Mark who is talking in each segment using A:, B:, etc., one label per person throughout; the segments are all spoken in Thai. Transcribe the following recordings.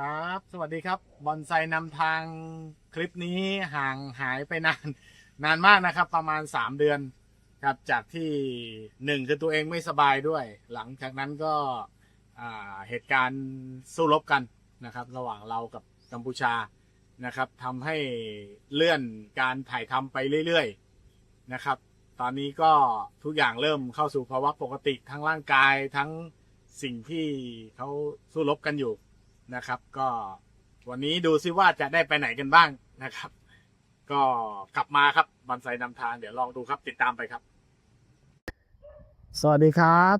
A: ครับ สวัสดีครับ บอนไซนำทางคลิปนี้ห่างหายไปนาน นานมากนะครับ ประมาณ 3 เดือน ครับ จากที่หนึ่งคือตัวเองไม่สบายด้วย หลังจากนั้นก็เหตุการณ์สู้รบกันนะครับ ระหว่างเรากับกัมพูชานะครับทำให้เลื่อนการถ่ายทำไปเรื่อยๆนะครับ ตอนนี้ก็ทุกอย่างเริ่มเข้าสู่ภาวะปกติทั้งร่างกายทั้งสิ่งที่เขาสู้รบกันอยู่ นะครับ ก็วันนี้ดูซิว่าจะได้ไปไหนกันบ้างนะครับ ก็กลับมาครับบอนไซนำทางเดี๋ยวลองดูครับติดตามไปครับ สวัสดีครับ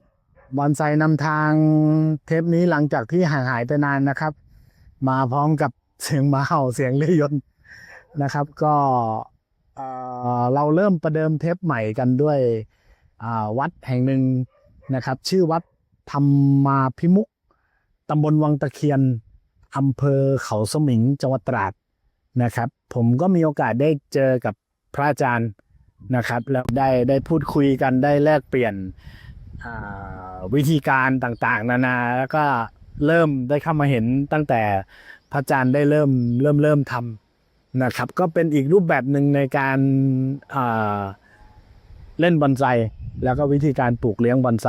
A: บอนไซนำทางเทปนี้หลังจากที่ห่างหายไปนานนะครับ มาพร้อมกับเสียงมาเห่าเสียงเรือยนต์นะครับ ก็เราเริ่มประเดิมเทปใหม่กันด้วยวัดแห่งหนึ่งนะครับ ชื่อวัดธรรมาพิมุก ตำบลวังตะเคียนอำเภอเขาสมิงจังหวัดตราดนะครับ ผมก็มีโอกาสได้เจอกับพระอาจารย์นะครับ แล้วได้ได้พูดคุยกันได้แลกเปลี่ยนวิธีการต่างๆ นานาแล้วก็เริ่มได้เข้ามาเห็นตั้งแต่พระอาจารย์ได้เริ่มเริ่มเริ่มทำนะครับ ก็เป็นอีกรูปแบบหนึ่งในการเล่นบอนไซแล้วก็วิธีการปลูกเลี้ยงบอนไซ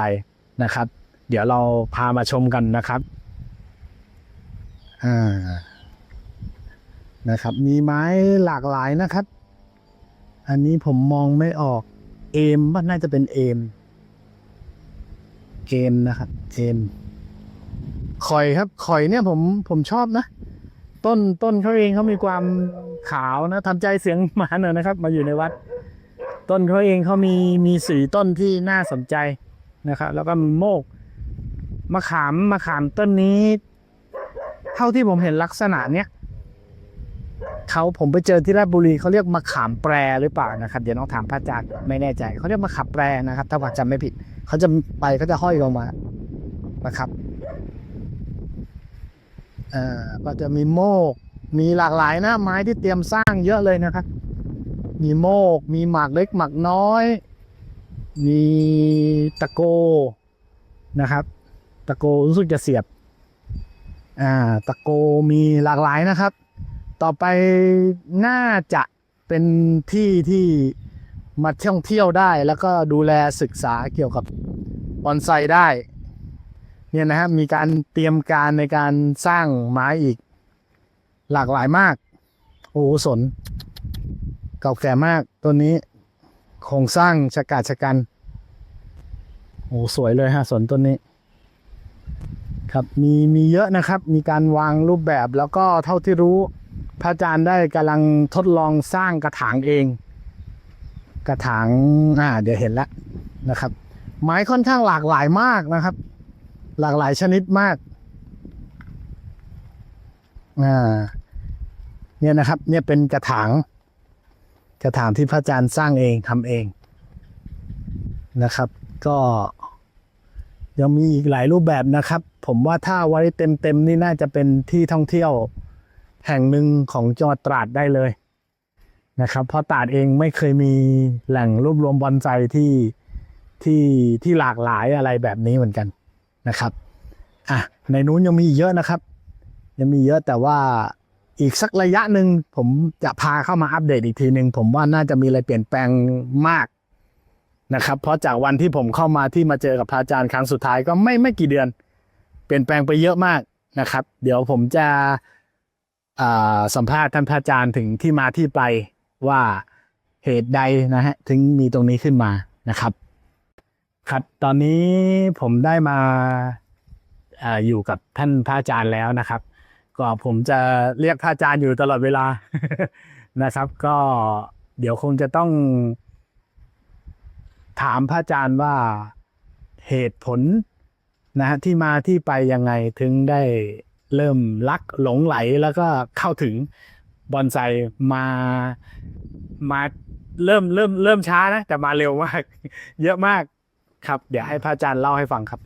A: นะครับ เดี๋ยวเราพามาชมกันนะครับ อ่านะครับ มีไม้หลากหลายนะครับ อันนี้ผมมองไม่ออกเอมว่าน่าจะเป็นเอมเกมนะครับเอมข่อยครับข่อยเนี่ยผมผมชอบนะ ต้นต้นเขาเองเขามีความขาวนะทำใจเสียงหมาหน่อยนะครับ มาอยู่ในวัด ต้นเขาเองเขามีมีสีต้นที่น่าสนใจนะครับ แล้วก็มีโมกมะขามมะขามต้นนี้ เท่าที่ผมเห็นลักษณะเนี้ยเขาผมไปเจอที่ราชบุรีเขาเรียกมะขามแปรหรือเปล่านะครับเดี๋ยวน้องถามพระอาจารย์ไม่แน่ใจเขาเรียกมะขามแปรนะครับ ถ้าว่าจำไม่ผิดเขาจะไปเขาจะห้อยลงมานะครับเอ่อก็จะมีโมก มีหลากหลายนะไม้ที่เตรียมสร้างเยอะเลยนะครับ มีโมก มีหมากเล็กหมากน้อย มีตะโกนะครับ ตะโกรู้สึกจะเสียบ อ่าตะโกมีหลากหลายนะครับ ต่อไปน่าจะเป็นที่ที่มาท่องเที่ยวได้ แล้วก็ดูแลศึกษาเกี่ยวกับบอนไซได้เนี่ยนะครับมีการเตรียมการในการสร้างไม้อีก หลากหลายมาก โอ้โสน เก่าแก่มากต้นนี้โครงสร้างชะกาจชะกันโอ้สวยเลยฮะสนต้นนี้ ครับมีมีเยอะนะครับ มีการวางรูปแบบแล้วก็เท่าที่รู้ พระอาจารย์ได้กำลังทดลองสร้างกระถางเอง กระถางอ่าเดี๋ยวเห็นแล้วนะครับ ไม้ค่อนข้างหลากหลายมากนะครับ หลากหลายชนิดมากอ่าเนี่ยนะครับ เนี่ยเป็นกระถางกระถางที่พระอาจารย์สร้างเองทำเองนะครับ ก็ ยังมีอีกหลายรูปแบบนะครับ ผมว่าถ้าไว้เต็มๆนี่น่าจะเป็นที่ท่องเที่ยวแห่งหนึ่งของจังหวัดตราดได้เลยนะครับ เพราะตราดเองไม่เคยมีแหล่งรวบรวมบอนไซที่ที่ที่หลากหลายอะไรแบบนี้เหมือนกันนะครับอะในนู้นยังมีเยอะนะครับ ยังมีเยอะแต่ว่าอีกสักระยะหนึ่งผมจะพาเข้ามาอัปเดตอีกทีหนึ่งผมว่าน่าจะมีอะไรเปลี่ยนแปลงมาก นะครับ เพราะจากวันที่ผมเข้ามาที่มาเจอกับพระอาจารย์ครั้งสุดท้ายก็ไม่ไม่กี่เดือน เปลี่ยนแปลงไปเยอะมากนะครับ เดี๋ยวผมจะสัมภาษณ์ท่านพระอาจารย์ถึงที่มาที่ไปว่าเหตุใดนะฮะถึงมีตรงนี้ขึ้นมานะครับ ครับตอนนี้ผมได้มาอาอยู่กับท่านพระอาจารย์แล้วนะครับ ก็ผมจะเรียกพระอาจารย์อยู่ตลอดเวลานะครับ ก็เดี๋ยวคงจะต้อง ถามพระอาจารย์ว่าเหตุผลนะฮะที่มาที่ไปยังไงถึงได้เริ่มรักหลงไหลแล้วก็เข้าถึงบอนไซมามาเริ่มเริ่มเริ่มช้านะ แต่มาเร็วมาก เยอะมากครับ เดี๋ยวให้พระอาจารย์เล่าให้ฟังครับ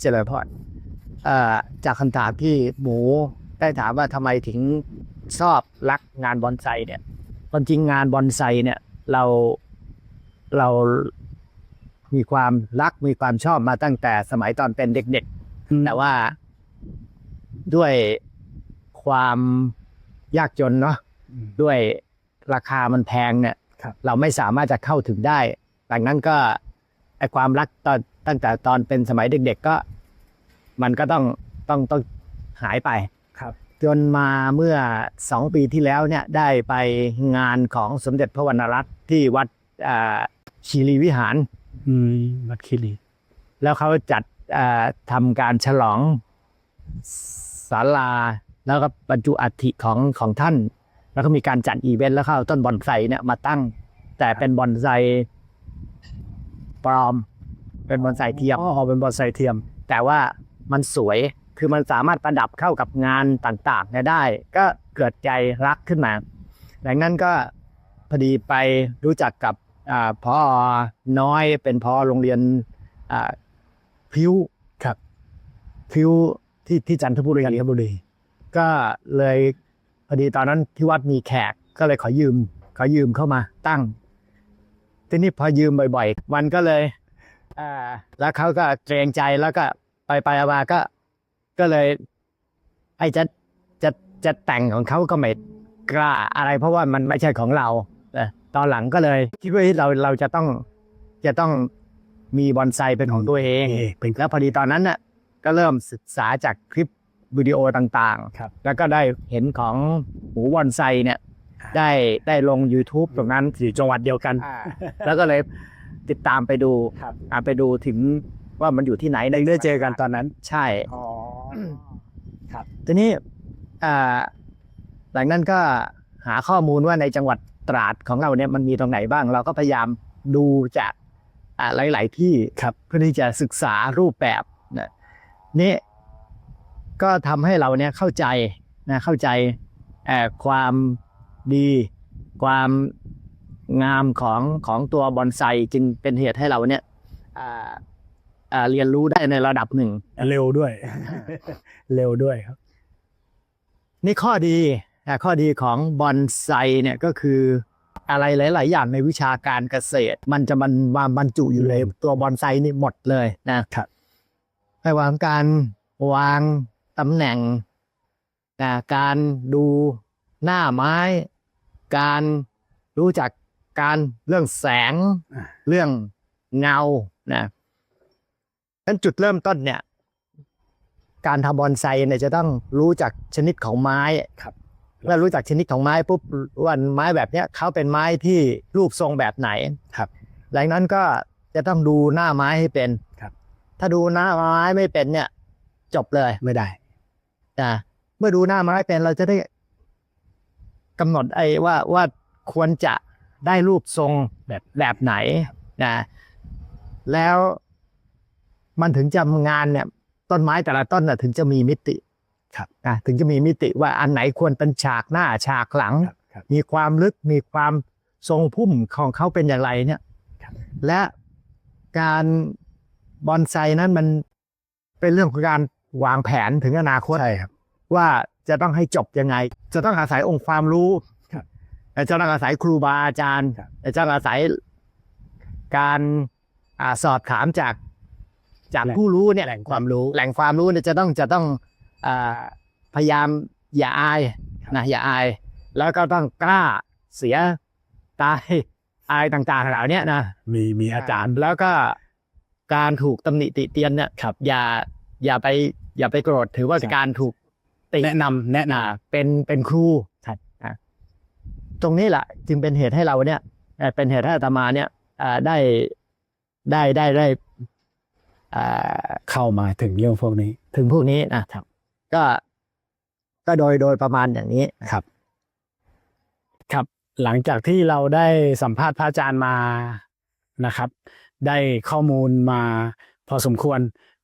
B: เจริญพ่อจากคำถามที่หมูได้ถามว่าทำไมถึงชอบรักงานบอนไซเนี่ยความจริงงานบอนไซเนี่ยเราเรา มีความรักมีความชอบมาตั้งแต่สมัยตอนเป็นเด็กๆ แต่ว่าด้วยความยากจนเนาะ
A: อืม
B: ด้วยราคามันแพงเนี่ย
A: ครับ
B: เราไม่สามารถจะเข้าถึงได้ดังนั้นก็ไอความรักตอนตั้งแต่ตอนเป็นสมัยเด็ก ๆ ก็ มันก็ต้องต้องต้องหายไป
A: ครับ
B: จนมาเมื่อสองปีที่แล้วเนี่ยได้ไปงานของสมเด็จพระวรรณรัตน์ที่วัดอ่าชีรีวิหาร
A: อืม วัดคิรี
B: แล้วเขาจัดอ่าทำการฉลองศาลา แล้วก็บรรจุอัฐิของของท่าน แล้วก็มีการจัดอีเวนต์แล้วเขาเอาต้นบอนไซเนี่ยมาตั้ง แต่เป็นบอนไซปลอม เป็นบอนไซเทียม
A: อ๋อเป็นบอนไซเทียม
B: แต่ว่ามันสวยคือมันสามารถประดับเข้ากับงานต่างๆเนี่ยได้ ก็เกิดใจรักขึ้นมาดังนั้นก็พอดีไปรู้จักกับอา พอน้อยเป็นพอโรงเรียนอ่าพิว
A: ครับ
B: พิวที่ที่จันทบุรี
A: จันทบุรี
B: ก็เลยพอดีตอนนั้นที่วัดมีแขกก็เลยขอยืม ขอยืมเข้ามาตั้ง ทีนี้พอยืมบ่อยๆ มันก็เลยอ่าแล้วเขาก็เกรงใจแล้วก็ไปไปๆมาๆก็ ก็เลย ไอ้จะจะจะแต่งของเขาก็ไม่กล้าอะไร เพราะว่ามันไม่ใช่ของเรานะ ตอนหลังก็เลยคิดว่าเฮ้ยเราเราจะต้องจะต้องมีบอนไซเป็นของตัวเอง
A: เองเป็น
B: แล้วพอดีตอนนั้นน่ะก็เริ่มศึกษาจากคลิปวิดีโอต่าง
A: ครับ
B: ๆแล้วก็ได้เห็นของหมูบอนไซเนี่ยได้ได้ลง YouTube ตรงนั้น
A: อยู่จังหวัดเดียวกัน
B: แล้วก็เลยติดตามไปดู
A: ครับ
B: อ่าไปดูถึงว่ามันอยู่ที่ไหน
A: ได้ได้เจอกันตอนนั้น
B: ใช่
A: อ๋อครับ
B: ทีนี้อ่าหลังนั้นก็หาข้อมูลว่าในจังหวัด ตราดของเราเนี่ยมันมีตรงไหนบ้าง เราก็พยายามดูจากอ่าหลาย ๆ ที่ครับเพื่อที่จะศึกษารูปแบบนะนี่ก็ทำให้เราเนี่ยเข้าใจนะเข้าใจเอ่อความดี ความงามของของตัวบอนไซจึงเป็นเหตุให้เราเนี่ยอ่าอ่าเรียนรู้ได้ในระดับหนึ่ง
A: เร็วด้วย เร็วด้วยครับ
B: นี่ข้อดี อะข้อดีของบอนไซเนี่ยก็คืออะไรหลาย ๆ อย่างในวิชาการเกษตร มันจะมันมาบรรจุอยู่ในตัวบอนไซนี่หมดเลยนะครับไม่ว่าการวางตำแหน่งนะการดูหน้าไม้ การรู้จักการเรื่องแสง
A: อ่า
B: เรื่องเงานะนั้นจุดเริ่มต้นเนี่ย การทำบอนไซเนี่ยจะต้องรู้จักชนิดของไม้
A: ครับ
B: เมื่อรู้จักชนิดของไม้ปุ๊บว่าไม้แบบเนี้ยเขาเป็นไม้ที่รูปทรงแบบไหน
A: ครับ
B: หลังนั้นก็จะต้องดูหน้าไม้ให้เป็น
A: ครับ
B: ถ้าดูหน้าไม้ไม่เป็นเนี่ย จบเลย
A: ไม่ได้
B: นะเมื่อดูหน้าไม้เป็นเราจะได้กำหนดไอ้ว่าว่าควรจะได้รูปทรงแบบแบบไหนนะแล้วมันถึงจะงานเนี่ย ต้นไม้แต่ละต้นน่ะถึงจะมีมิติ
A: ครับ
B: นะถึงจะมีมิติว่าอันไหนควรเป็นฉากหน้าฉากหลัง
A: ครับครับ
B: มีความลึกมีความทรงพุ่มของเขาเป็นอย่างไรเนี่ย
A: ครับ
B: และการบอนไซนั้นมันเป็นเรื่องของการวางแผนถึงอนาคต
A: ใช่ครับ
B: ว่าจะต้องให้จบยังไง จะต้องอาศัยองค์ความรู้
A: ครับ
B: จะต้องอาศัยครูบาอาจารย์
A: ครับ
B: จะต้องอาศัยการอ่าสอบถามจากจาก
A: แหล่ง
B: ผู้รู้เนี่ย
A: แหล่งความรู้
B: แหล่งความรู้เนี่ยจะต้องจะต้องอา พยายามอย่าอาย
A: ครับ
B: นะอย่าอาย แล้วก็ต้องกล้าเสียตายอายต่างๆเหล่าเนี้ยนะ
A: มีมีอาจารย์
B: แล้วก็การถูกตำหนิติเตียนเนี่ยครับอย่าอย่าไปอย่าไปโกรธถือว่า
A: ครับ
B: การถูกติ
A: แนะนำแนะน
B: อ่าเป็นเป็นครู
A: ใช่
B: อะตรงนี้แหละจึงเป็นเหตุให้เราเนี่ยเอ่อเป็นเหตุให้อาตมาเนี่ยอ่าได้ได้ได้ได้อ่าำ
A: เข้ามาถึงเรื่องพวกนี้
B: ถึงพวกนี้นะครับ ก็ก็โดยโดยประมาณอย่างนี้
A: ครับ ครับ หลังจากที่เราได้สัมภาษณ์พระอาจารย์มานะครับ ได้ข้อมูลมาพอสมควร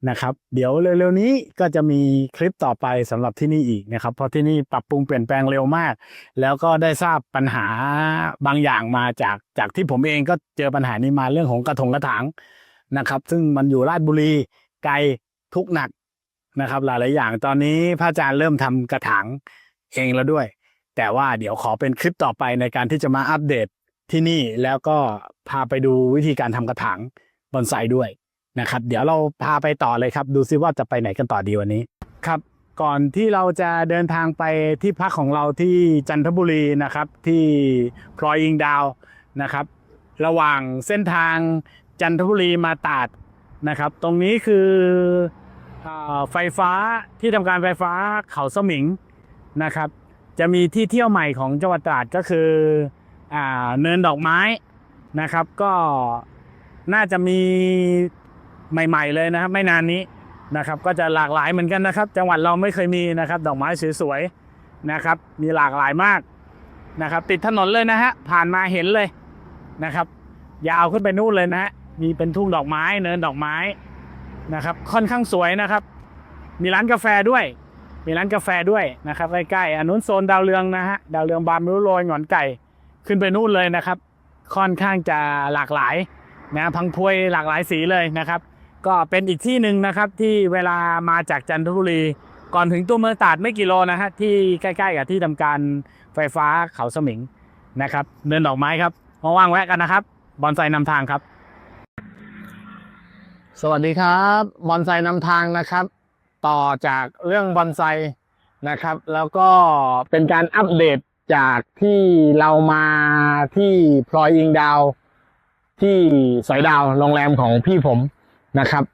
A: นะครับ เดี๋ยวเร็วๆนี้ก็จะมีคลิปต่อไปสำหรับที่นี่อีกนะครับ เพราะที่นี่ปรับปรุงเปลี่ยนแปลงเร็วมาก แล้วก็ได้ทราบปัญหาบางอย่างมาจากจากที่ผมเองก็เจอปัญหานี้มาเรื่องของกระถงกระถางนะครับ ซึ่งมันอยู่ราชบุรีไกลทุกข์หนัก นะครับ หลายๆอย่างตอนนี้พระอาจารย์เริ่มทำกระถางเองแล้วด้วย แต่ว่าเดี๋ยวขอเป็นคลิปต่อไปในการที่จะมาอัปเดตที่นี่แล้วก็พาไปดูวิธีการทำกระถางบอนไซด้วยนะครับ เดี๋ยวเราพาไปต่อเลยครับ ดูซิว่าจะไปไหนกันต่อดีวันนี้ครับ
C: ก่อนที่เราจะเดินทางไปที่พักของเราที่จันทบุรีนะครับ ที่พลอยอิงดาวนะครับ ระหว่างเส้นทางจันทบุรีมาตาดนะครับ ตรงนี้คือ ไฟฟ้าที่ทำการไฟฟ้าเขาสมิงนะครับ จะมีที่เที่ยวใหม่ของจังหวัดตราดก็คืออเนินดอกไม้นะครับ ก็น่าจะมีใหม่ ๆ เลยนะครับ ไม่นานนี้นะครับ ก็จะหลากหลายเหมือนกันนะครับ จังหวัดเราไม่เคยมีนะครับ ดอกไม้สวยๆนะครับ มีหลากหลายมากนะครับ ติดถนนเลยนะฮะผ่านมาเห็นเลยนะครับ ยาวขึ้นไปนู่นเลยนะฮะมีเป็นทุ่งดอกไม้ เนินดอกไม้ นะครับค่อนข้างสวยนะครับ มีร้านกาแฟด้วย มีร้านกาแฟด้วยนะครับใกล้ๆอันนู้นโซนดาวเรืองนะฮะดาวเรืองบาร์มิวโรยหงอนไก่ขึ้นไปนู่นเลยนะครับ ค่อนข้างจะหลากหลายนะพังพวยหลากหลายสีเลยนะครับ ก็เป็นอีกที่หนึ่งนะครับที่เวลามาจากจันทบุรี ก่อนถึงตัวเมืองตาดไม่กี่โลนะฮะที่ใกล้ๆกับที่ทำการไฟฟ้าเขาสมิงนะครับเดินดอกไม้ครับว่างๆแวะกันนะครับบอนไซนำทางครับ
A: สวัสดีครับบอนไซนำทางนะครับ ต่อจากเรื่องบอนไซนะครับ แล้วก็เป็นการอัปเดตจากที่เรามาที่พลอยอิงดาว ที่สอยดาวโรงแรมของพี่ผมนะครับ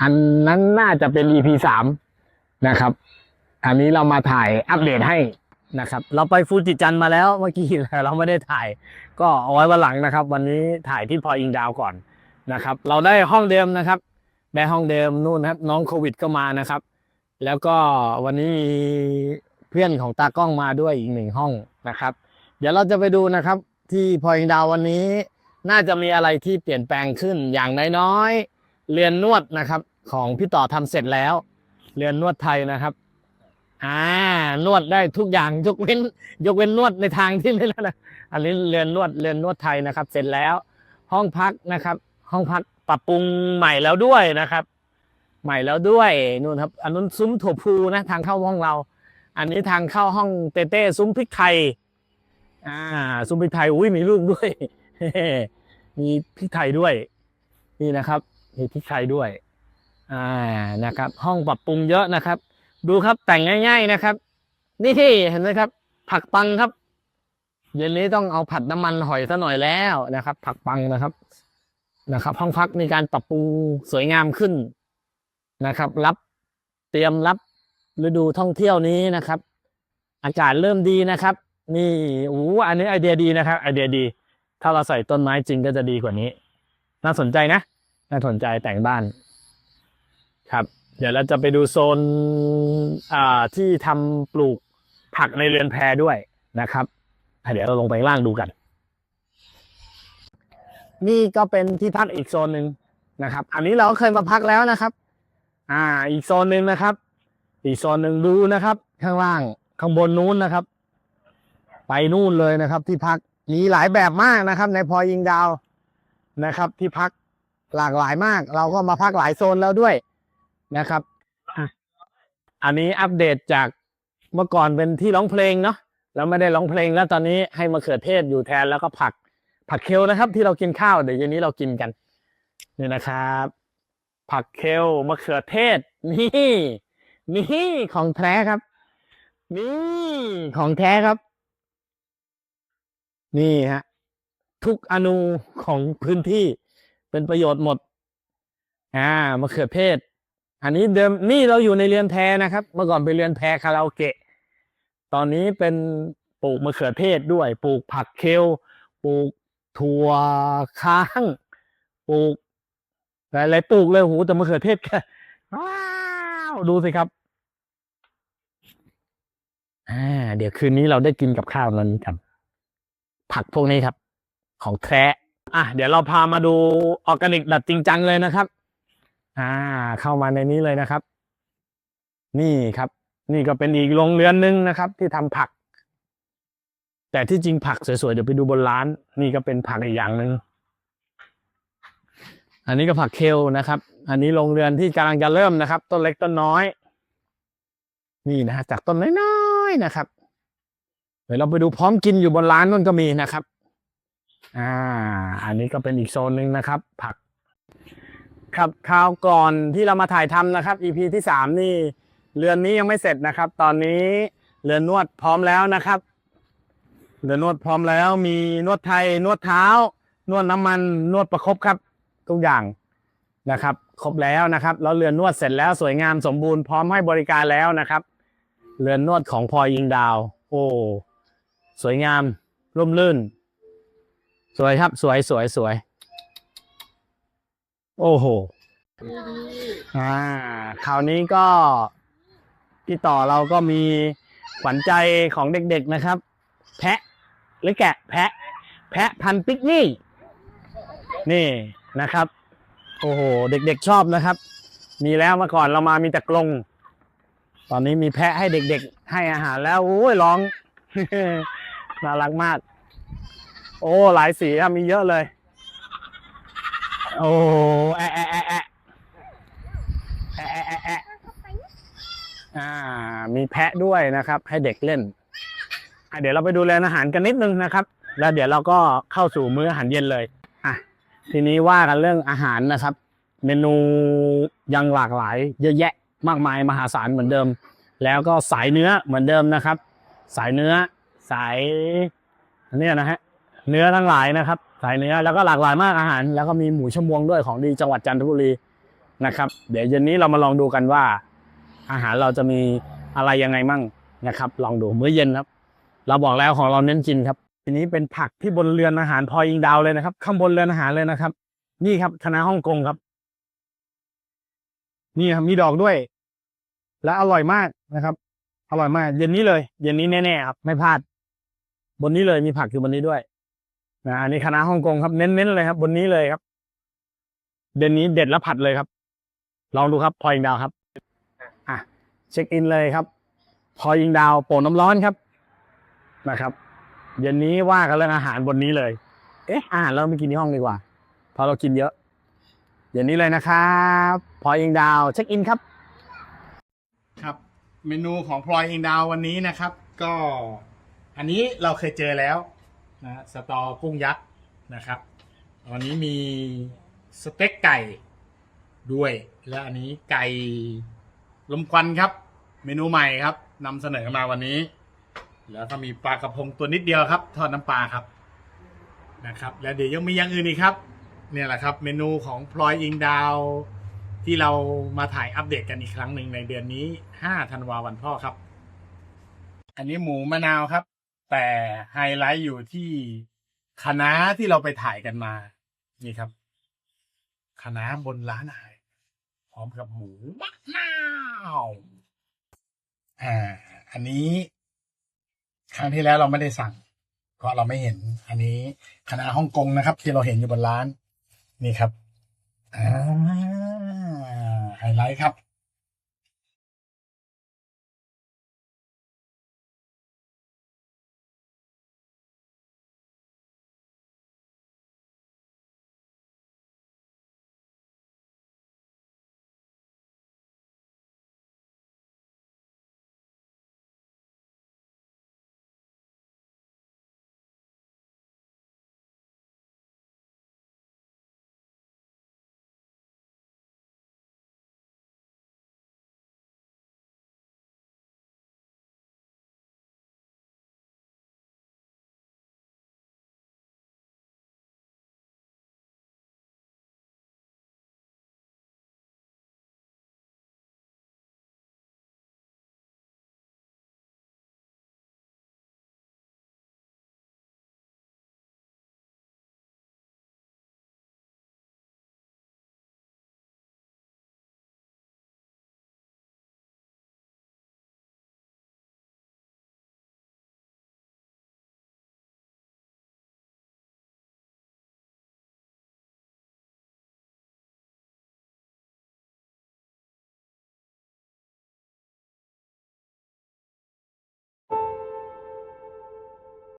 A: อันนั้นน่าจะเป็น EP สามนะครับ อันนี้เรามาถ่ายอัปเดตให้นะครับ เราไปฟูจิจันมาแล้วเมื่อกี้แต่เราไม่ได้ถ่าย ก็เอาไว้วันหลังนะครับ วันนี้ถ่ายที่พลอยอิงดาวก่อน นะครับ เราได้ห้องเดิมนะครับได้ห้องเดิมนู่นนะครับน้องโควิดก็มานะครับ แล้วก็วันนี้เพื่อนของตากล้องมาด้วยอีกหนึ่งห้องนะครับ เดี๋ยวเราจะไปดูนะครับ ที่พอยดาววันนี้ น่าจะมีอะไรที่เปลี่ยนแปลงขึ้นอย่างน้อยๆเรือนนวดนะครับ ของพี่ต่อทำเสร็จแล้ว เรือนนวดไทยนะครับอ่านวดได้ทุกอย่างยกเว้น ยกเว้นนวดในทางที่ไม่แล้นะอันนี้เรือนนวดเรือนนวดไทยนะครับ เสร็จแล้ว ห้องพักนะครับ ห้องพักปรับปรุงใหม่แล้วด้วยนะครับ ใหม่แล้วด้วยนู่นครับ อันนู้นซุ้มถั่วพูนะทางเข้าห้องเรา อันนี้ทางเข้าห้องเต้เต้ซุ้มพริกไทยอ่าซุ้มพริกไทยอุ้ยมีลูกด้วยมีพริกไทยด้วย นี่นะครับมีพริกไทยด้วยอ่านะครับ ห้องปรับปรุงเยอะนะครับ ดูครับแต่งง่าย ๆนะครับ นี่ที่เห็นไหมครับ ผักปังครับเย็นนี้ต้องเอาผัดน้ำมันหอยซะหน่อยแล้วนะครับ ผักปังนะครับ นะครับ ห้องพักมีการปรับปรุงสวยงามขึ้นนะครับ รับเตรียมรับฤดูท่องเที่ยวนี้นะครับ อากาศเริ่มดีนะครับ นี่โอ้อันนี้ไอเดียดีนะครับ ไอเดียดี ถ้าเราใส่ต้นไม้จริงก็จะดีกว่านี้ น่าสนใจนะ น่าสนใจแต่งบ้าน ครับ เดี๋ยวเราจะไปดูโซนอ่าที่ทำปลูกผักในเรือนแพด้วยนะครับ เดี๋ยวเราลงไปล่างดูกัน นี่ก็เป็นที่พักอีกโซนหนึ่งนะครับ อันนี้เราก็เคยมาพักแล้วนะครับ อ่า อีกโซนหนึ่งนะครับ อีกโซนหนึ่งดูนะครับ ข้างล่างข้างบนนู้นนะครับ ไปนู่นเลยนะครับ ที่พักมีหลายแบบมากนะครับ ในพอยิงดาวนะครับ ที่พักหลากหลายมาก เราก็มาพักหลายโซนแล้วด้วยนะครับอะอันนี้อัปเดตจากเมื่อก่อนเป็นที่ร้องเพลงเนาะแล้วไม่ได้ร้องเพลงแล้วตอนนี้ให้มะเขือเทศอยู่แทนแล้วก็ผัก ผักเคลนะครับ ที่เรากินข้าวเดี๋ยวเย็นนี้เรากินกันนี่นะครับ ผักเคลมะเขือเทศ นี่นี่ของแท้ครับ นี่ของแท้ครับ นี่ฮะทุกอนูของพื้นที่เป็นประโยชน์หมด อ่ามะเขือเทศ อันนี้เดิมนี่เราอยู่ในเรือนแพนะครับ เมื่อก่อนเป็นเรือนแพคาราโอเกะ ตอนนี้เป็นปลูกมะเขือเทศด้วย ปลูกผักเคลปลูก ถั่วค้างปลูกหลายๆปลูกเลยโหแต่มะเขือเทศแค่ว้าวดูสิครับอ่าเดี๋ยวคืนนี้เราได้กินกับข้าวแล้วนี้กันผักพวกนี้ครับ ของแท้อะเดี๋ยวเราพามาดูออร์แกนิกแบบจริงจังเลยนะครับ อ่า เข้ามาในนี้เลยนะครับ นี่ครับ นี่ก็เป็นอีกโรงเรือนหนึ่งนะครับ ที่ทำผัก แต่ที่จริงผักสวยๆ เดี๋ยวไปดูบนร้าน นี่ก็เป็นผักอีกอย่างหนึ่งอันนี้ก็ผักเคลนะครับ อันนี้โรงเรือนที่กำลังจะเริ่มนะครับ ต้นเล็กต้นน้อย นี่นะฮะจากต้นน้อยๆนะครับ เดี๋ยวเราไปดูพร้อมกินอยู่บนร้านนู่นก็มีนะครับ อ่า อันนี้ก็เป็นอีกโซนหนึ่งนะครับ ผัก ครับคราวก่อนที่เรามาถ่ายทำนะครับ EP ที่สามนี่เรือนนี้ยังไม่เสร็จนะครับ ตอนนี้เรือนนวดพร้อมแล้วนะครับ เรือนนวดพร้อมแล้ว มีนวดไทยนวดเท้า นวดน้ำมันนวดประคบครับ ทุกอย่างนะครับ ครบแล้วนะครับแล้วเรือนนวดเสร็จแล้วสวยงามสมบูรณ์พร้อมให้บริการแล้วนะครับ เรือนนวดของพลอยยิงดาว โอ้สวยงามร่มรื่น สวยครับ สวยสวยสวย โอ้โหอ่าคราวนี้ก็พี่ต่อเราก็มีขวัญใจของเด็กๆนะครับ แพะ หรือแกะแพะ แพะพันปิกนี่ นี่นะครับ โอ้โห เด็กๆชอบนะครับ มีแล้วเมื่อก่อนเรามามีแต่กรงตอนนี้มีแพะให้เด็กๆ ให้อาหารแล้วโอ้ยร้อง น่ารักมาก โอ้หลายสีมีเยอะเลย โอ้แอะแอะแอะแอะแอะแอะอ่า มีแพะด้วยนะครับ ให้เด็กเล่น เดี๋ยวเราไปดูแลอาหารกันนิดนึงนะครับ แล้วเดี๋ยวเราก็เข้าสู่มื้ออาหารเย็นเลยอะทีนี้ว่ากันเรื่องอาหารนะครับ เมนูยังหลากหลาย เยอะแยะมากมายมหาศาลเหมือนเดิม แล้วก็สายเนื้อเหมือนเดิมนะครับ สายเนื้อสายเนี่ยนะฮะเนื้อทั้งหลายนะครับ สายเนื้อแล้วก็หลากหลายมากอาหาร แล้วก็มีหมูชมวงด้วยของดีจังหวัดจันทบุรีนะครับ เดี๋ยวเย็นนี้เรามาลองดูกันว่า อาหารเราจะมีอะไรยังไงมั่งนะครับ ลองดูมื้อเย็นครับ เราบอกแล้วของเราเน้นกินครับ ทีนี้เป็นผักที่บนเรือนอาหารพอยิงดาวเลยนะครับ ข้างบนเรือนอาหารเลยนะครับ นี่ครับคณะฮ่องกงครับ นี่ครับมีดอกด้วย และอร่อยมากนะครับ อร่อยมาก เย็นนี้เลย เย็นนี้แน่ๆครับ ไม่พลาด บนนี้เลยมีผักอยู่บนนี้ด้วยนะอันนี้คณะฮ่องกงครับเน้นๆเลยครับ บนนี้เลยครับ เดือนนี้เด็ดและผัดเลยครับ ลองดูครับพอยิงดาวครับ อะเช็คอินเลยครับ พอยิงดาวโป่งน้ำร้อนครับ นะครับ เย็นนี้ว่ากันเรื่องอาหารบนนี้เลย เอ๊ะอาหารเราไม่กินที่ห้องดีกว่าเพราะเรากินเยอะ เย็นนี้เลยนะครับ พอยิงดาวเช็คอินครับ
D: ครับ เมนูของพลอยอิงดาววันนี้นะครับ ก็อันนี้เราเคยเจอแล้วนะสตอกุ้งยักษ์นะครับวันนี้มีสเต็กไก่ด้วย และอันนี้ไก่ลมควันครับ เมนูใหม่ครับนำเสนอมาวันนี้ แล้วก็มีปลากระพงตัวนิดเดียวครับทอดน้ำปลาครับนะครับ แล้วเดี๋ยวยังมีอย่างอื่นอีกครับ เนี่ยแหละครับ เมนูของพลอยอิงดาว ที่เรามาถ่ายอัปเดตกันอีกครั้งหนึ่งในเดือนนี้ 5 ธันวาวันพ่อครับ อันนี้หมูมะนาวครับ แต่ไฮไลท์อยู่ที่คณะที่เราไปถ่ายกันมา นี่ครับคณะบนร้านอาหารพร้อมกับหมูมะนาวอ่า อันนี้ ครั้งที่แล้วเราไม่ได้สั่ง เพราะเราไม่เห็น อันนี้คณะฮ่องกงนะครับ ที่เราเห็นอยู่บนร้าน นี่ครับอ่าไฮไลท์ครับ